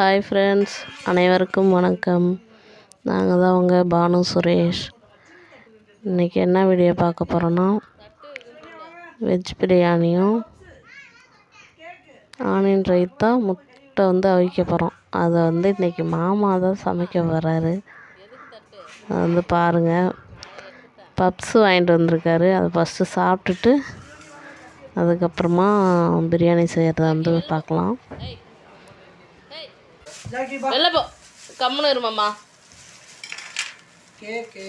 Hi friends அனைவருக்கும் வணக்கம். நாங்கள் தான் உங்கள் பானு சுரேஷ். இன்றைக்கி என்ன வீடியோ பார்க்க போகிறோன்னா வெஜ் பிரியாணியும் ஆனியன் ரைத்தா முட்டை வந்து அவிக்க போகிறோம் அதை வந்து இன்றைக்கி மாமா தான் சமைக்க போகிறாரு அதை வந்து பாருங்கள் பப்ஸு வாங்கிட்டு வந்திருக்காரு. அதை ஃபஸ்ட்டு சாப்பிட்டுட்டு அதுக்கப்புறமா பிரியாணி செய்கிறத வந்து பார்க்கலாம். வெளில போ கம்முன்னு இருமாம்மா கேக்கு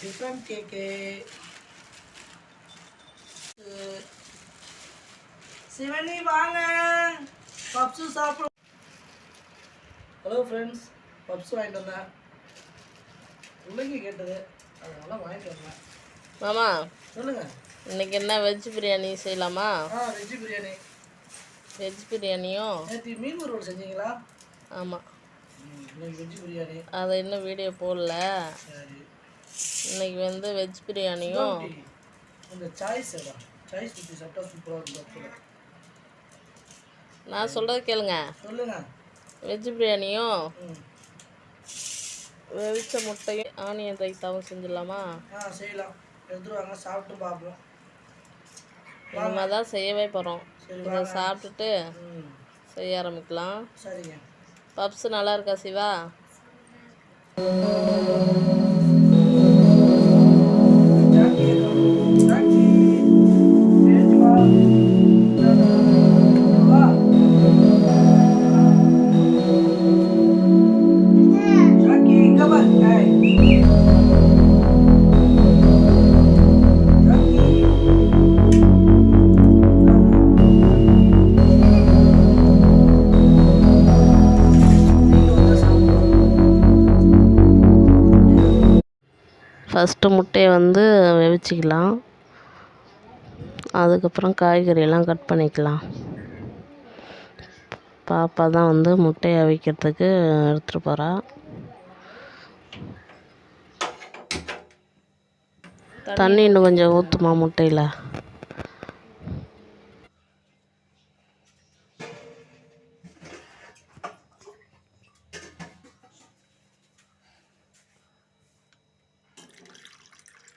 டிஃப்ரெண்ட் கேக்கு சிவனி வாங்க பப்ஸு சாப்பிடும் ஹலோ ஃப்ரெண்ட்ஸ் பப்ஸ் வாங்கிட்டு வந்தேன் பிள்ளைங்க கேட்டது. அதனால வாங்கிட்டு வந்தேன் மாமா. சொல்லுங்க. இன்னைக்கு என்ன வெஜ் பிரியாணி செய்யலாமா? ஆ வெஜ் பிரியாணி வெஜ் பிரியாணியும். நேற்று மீன் ரோல் செஞ்சீங்களா? ஆமாம் வெஜ் பிரியாணி. அதை இன்னும் வீடியோ போடல. இன்னைக்கு வந்து வெஜ் பிரியாணியும். சாய்ஸ் எல்லாம் சாய்ஸ் ஊற்றி சாப்பிட்டா சூப்பராக இருக்கும் நான் சொல்கிறது கேளுங்க. சொல்லுங்க. வெஜ் பிரியாணியும் வெவிச்ச முட்டையும் ஆனியன் ரைத்தாவும் செஞ்சிடலாமா? ஆ செய்யலாம். எடுத்துட்டு வாங்க சாப்பிட்டு பார்ப்போம். இனிமேல் தான் செய்யவே போகிறோம் இதை சாப்பிட்டுட்டு செய்ய ஆரம்பிக்கலாம். சரிங்க. பப்ஸ் நல்லா இருக்கா சிவா? ஃபஸ்ட்டு முட்டையை வந்து வெவிச்சிக்கலாம். அதுக்கப்புறம் காய்கறியெல்லாம் கட் பண்ணிக்கலாம். பாப்பா தான் வந்து முட்டையை அவிக்கிறதுக்கு எடுத்துகிட்டு போகிறா தண்ணி இன்னும் கொஞ்சம் ஊற்றுமா முட்டையில்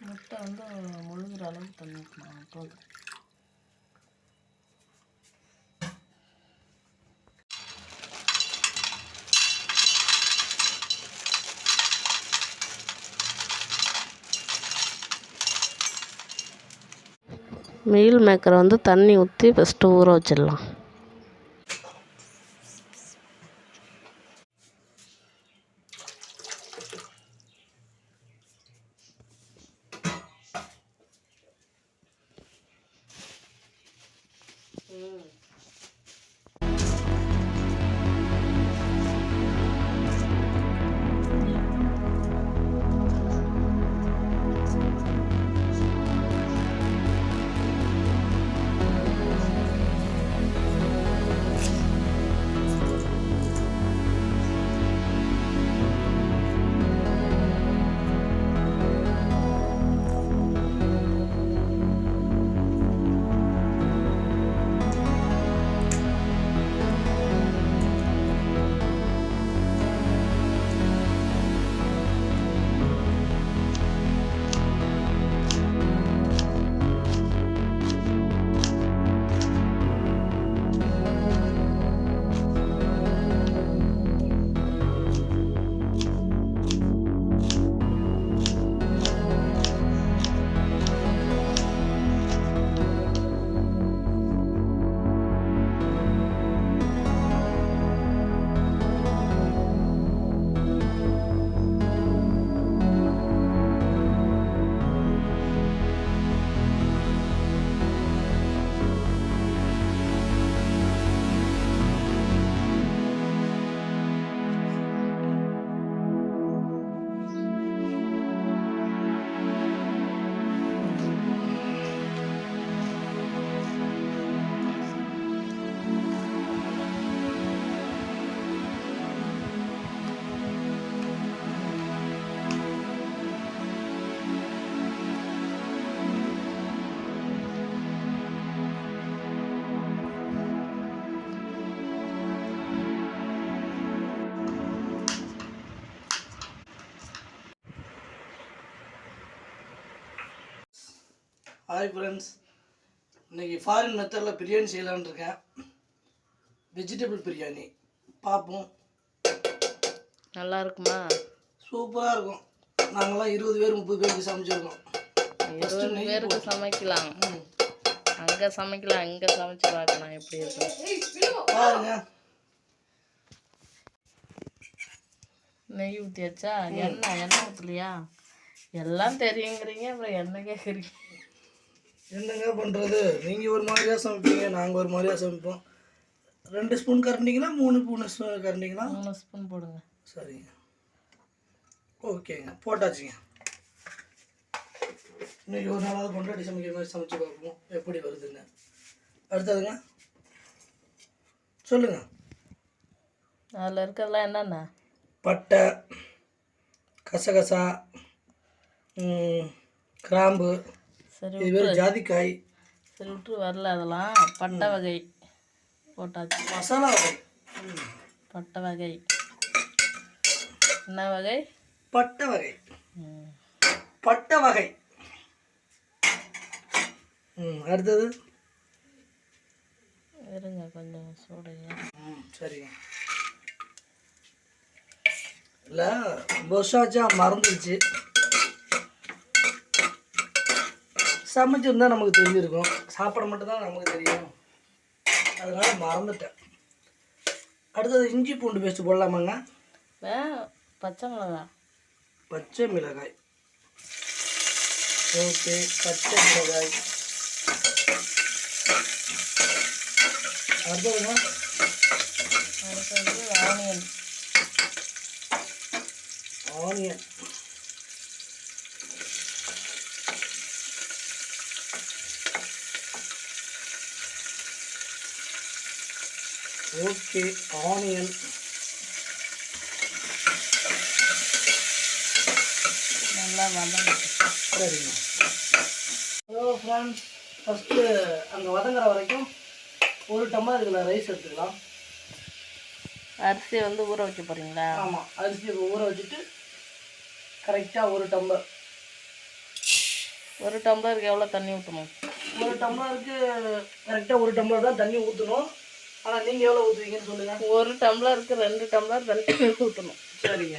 முட்டை வந்து முழுகிற அளவுக்கு தண்ணி ஊற்றணும் போதும். மீல் மேக்கரை வந்து தண்ணி ஊற்றி ஃபஸ்ட்டு ஊற வச்சிடலாம். ஹாய் ஃப்ரெண்ட்ஸ் இன்னைக்கு ஃபாரின் மெத்தடில் பிரியாணி செய்யலான்னு இருக்கேன். வெஜிடபிள் பிரியாணி. பார்ப்போம். நல்லா இருக்குமா சூப்பராக இருக்கும். நாங்களாம் இருபது பேர் முப்பது பேருக்கு சமைச்சிருக்கோம். இருபது பேருக்கு சமைக்கலாம். அங்கே சமைக்கலாம் இங்கே சமைச்சு பார்க்கலாம் எப்படி இருக்கும் பாருங்க. நெய் ஊற்றியாச்சா எண்ணெய் எண்ணெய் ஊற்றலையா எல்லாம் தெரியுங்கிறீங்க அப்புறம் எண்ணெய் கேட்குறீங்க என்னங்க பண்ணுறது நீங்கள் ஒரு மாதிரியாக சமைப்பீங்க நாங்கள் ஒரு மாதிரியாக சமைப்போம். ரெண்டு ஸ்பூன் கரண்டிங்களா மூணு மூணு ஸ்பூன் கரண்டிங்களா மூணு ஸ்பூன் போடுங்க. சரிங்க ஓகேங்க போட்டாச்சுங்க. இன்னைக்கு ஒரு நாளாவது கொண்டாடி சமைக்கிற மாதிரி சமைச்சு பார்ப்போம் எப்படி வருதுன்னு. அடுத்ததுங்க சொல்லுங்க. அதில் இருக்கிறதெல்லாம் என்னென்ன? பட்டை கசகசா கிராம்பு சரி இது பேர் ஜாதிக்காய். சரி விட்டு வரல அதெல்லாம். பட்டை வகை போட்டாச்சு. மசாலா வகை. பட்டை வகை. என்ன வகை? பட்டை வகை. பட்டை வகை. ம் அடுத்தது? இருங்க கொஞ்சம் சூடுங்க. ம் சரிங்க. இல்லை பொஷாச்சா மறந்துடுச்சு சமைச்சிருந்தா நமக்கு தெரிஞ்சிருக்கும். சாப்பிட மட்டும்தான் நமக்கு தெரியும். அதனால மறந்துட்டேன். அடுத்தது இஞ்சி பூண்டு பேஸ்ட் போடலாமாங்க? வே பச்சை மிளகா. பச்சை மிளகாய். ஓகே பச்சை மிளகாய். அடுத்ததுங்க அடுத்தது ஆனியன் ஆனியன் ஓகே ஆனியன் நல்லா வதங்கிட்டு சரிங்க ஹலோ ஃப்ரெண்ட்ஸ் ஃபஸ்ட்டு அங்கே வதங்குற வரைக்கும் ஒரு டம்ளர் இதில் ரைஸ் எடுத்துக்கலாம். அரிசி வந்து ஊற வைக்க போகிறீங்களா ஆமாம் அரிசியை ஊற வச்சுட்டு கரெக்டாக ஒரு டம்ளர். ஒரு டம்ளருக்கு எவ்வளோ தண்ணி ஊற்றணும் ஒரு டம்ளருக்கு கரெக்டாக ஒரு டம்ளர் தான் தண்ணி ஊற்றணும் ஆனால் நீங்கள் எவ்வளோ ஊற்றுவீங்கன்னு சொல்லுங்கள் ஒரு டம்ளருக்கு ரெண்டு டம்ளர் தண்ணி ஊற்றணும் சரிங்க.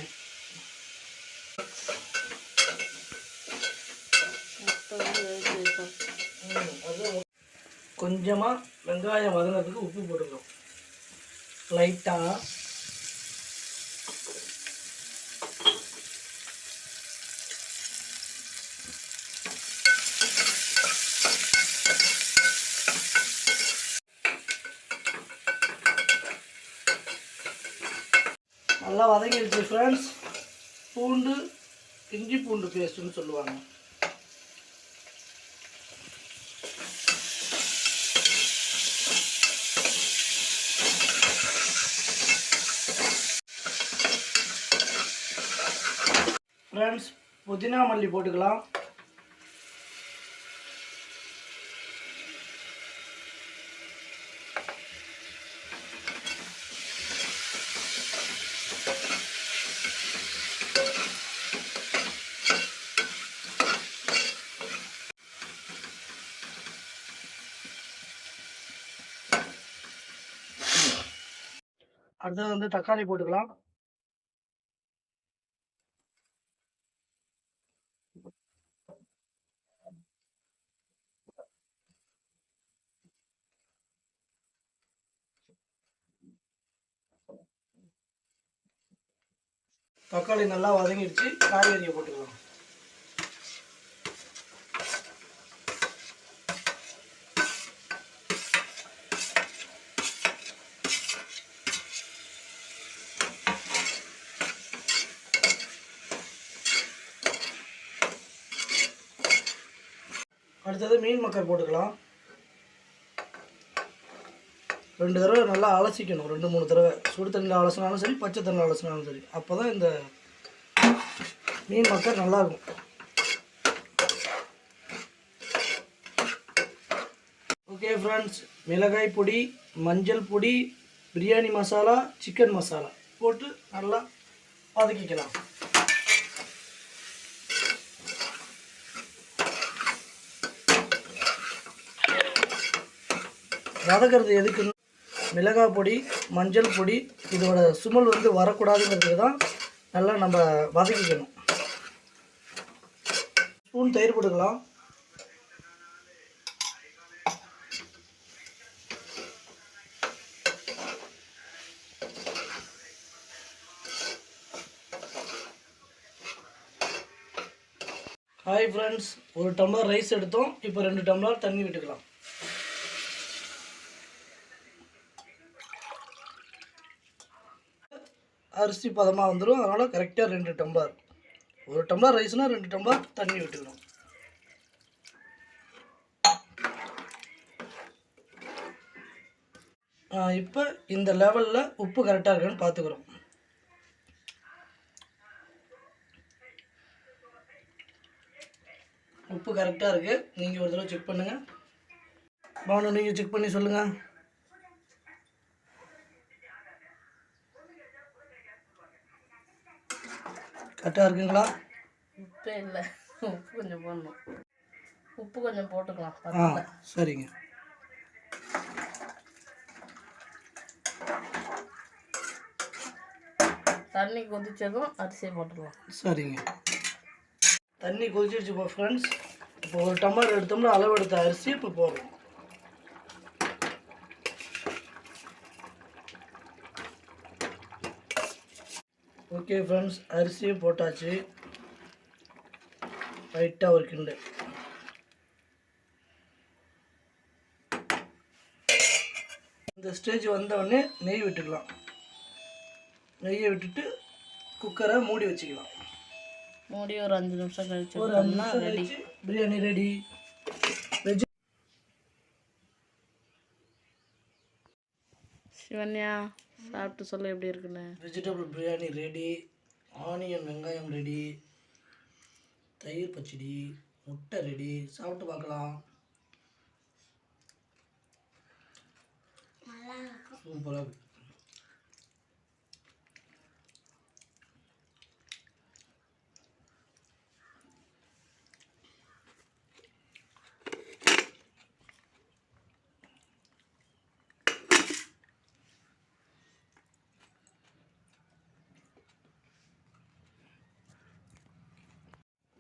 கொஞ்சமாக வெங்காயம் வதங்கிறதுக்கு உப்பு போட்டுக்கணும். லைட்டாக நல்லா வதங்கிடுச்சு ஃப்ரெண்ட்ஸ் பூண்டு இஞ்சி பூண்டு பேஸ்ட்டுன்னு சொல்லுவாங்க. ஃப்ரெண்ட்ஸ் புதினா மல்லி போட்டுக்கலாம். அடுத்தது வந்து தக்காளி போட்டுக்கலாம். தக்காளி நல்லா வதங்கிடுச்சு காய்கறியை போட்டுக்கலாம். அடுத்தது மீன் மக்கள் போட்டுக்கலாம். ரெண்டு தடவை நல்லா அலசிக்கணும் ரெண்டு மூணு தடவை. சுடு தண்ணியில் அலசினாலும் சரி பச்சை தண்ணியில் அலசினாலும் சரி. அப்போ தான் இந்த மீன் மக்கள் நல்லாயிருக்கும். ஓகே ஃப்ரெண்ட்ஸ் மிளகாய் பொடி மஞ்சள் பொடி பிரியாணி மசாலா சிக்கன் மசாலா போட்டு நல்லா வதக்கிக்கலாம். வதக்கிறது எதுக்குன்னு? மிளகாய் பொடி மஞ்சள் பொடி இதோட சுமல் வந்து வரக்கூடாதுங்கிறதுக்கு தான் நல்லா நம்ம வதக்கிக்கணும். ஸ்பூன் தயிர் போட்டுக்கலாம். ஹாய் ஃப்ரெண்ட்ஸ் ஒரு டம்ளர் ரைஸ் எடுத்தோம். இப்போ ரெண்டு டம்ளர் தண்ணி விட்டுக்கலாம். அரிசி பதமாக வந்துடும் அதனால் கரெக்டாக ரெண்டு டம்ளர். ஒரு டம்ளர் ரைஸ்னால் ரெண்டு டம்ளர் தண்ணி விட்டுக்கணும். இப்போ இந்த லெவலில் உப்பு கரெக்டாக இருக்கான்னு பார்த்துக்குறோம் உப்பு கரெக்டாக இருக்குது நீங்கள் ஒரு தடவை செக் பண்ணுங்கள் பவனு நீங்கள் செக் பண்ணி சொல்லுங்கள் கரெக்டாக இருக்குங்களா? உப்பே இல்லை. உப்பு கொஞ்சம் போடணும். உப்பு கொஞ்சம் போட்டுக்கலாம் ஆ சரிங்க. தண்ணி கொதிச்சதும் அரிசியை போட்டுக்கலாம். சரிங்க. தண்ணி கொதிச்சிருச்சு ஃப்ரெண்ட்ஸ் இப்போ ஒரு டம்ளர் எடுத்தோம்னா அளவு எடுத்த அரிசி இப்போ போடுறோம் ஓகே ஃப்ரெண்ட்ஸ் அரிசியை போட்டாச்சு. லைட்டாக ஒரு கிண்டு. இந்த ஸ்டேஜ் வந்த உடனே நெய் விட்டுக்கலாம். நெய்யை விட்டுட்டு குக்கரை மூடி வச்சுக்கலாம். மூடி ஒரு அஞ்சு நிமிஷம் கழிச்சு ஒரு அஞ்சு நிமிஷம் கழிச்சு பிரியாணி ரெடி வெஜ் சிவன்யா சாப்பிட்டு சொல்ல எப்படி இருக்குன்னு. வெஜிடபிள் பிரியாணி ரெடி ஆனியன் வெங்காயம் ரெடி தயிர் பச்சடி முட்டை ரெடி சாப்பிட்டு பார்க்கலாம். சூப்பராக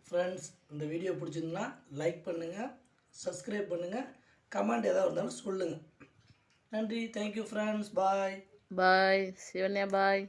ஃப்ரெண்ட்ஸ் இந்த வீடியோ பிடிச்சிருந்தா லைக் பண்ணுங்கள் சப்ஸ்கிரைப் பண்ணுங்கள் கமெண்ட் ஏதாவது இருந்தாலும் சொல்லுங்கள் நன்றி thank you friends bye bye Shivanya bye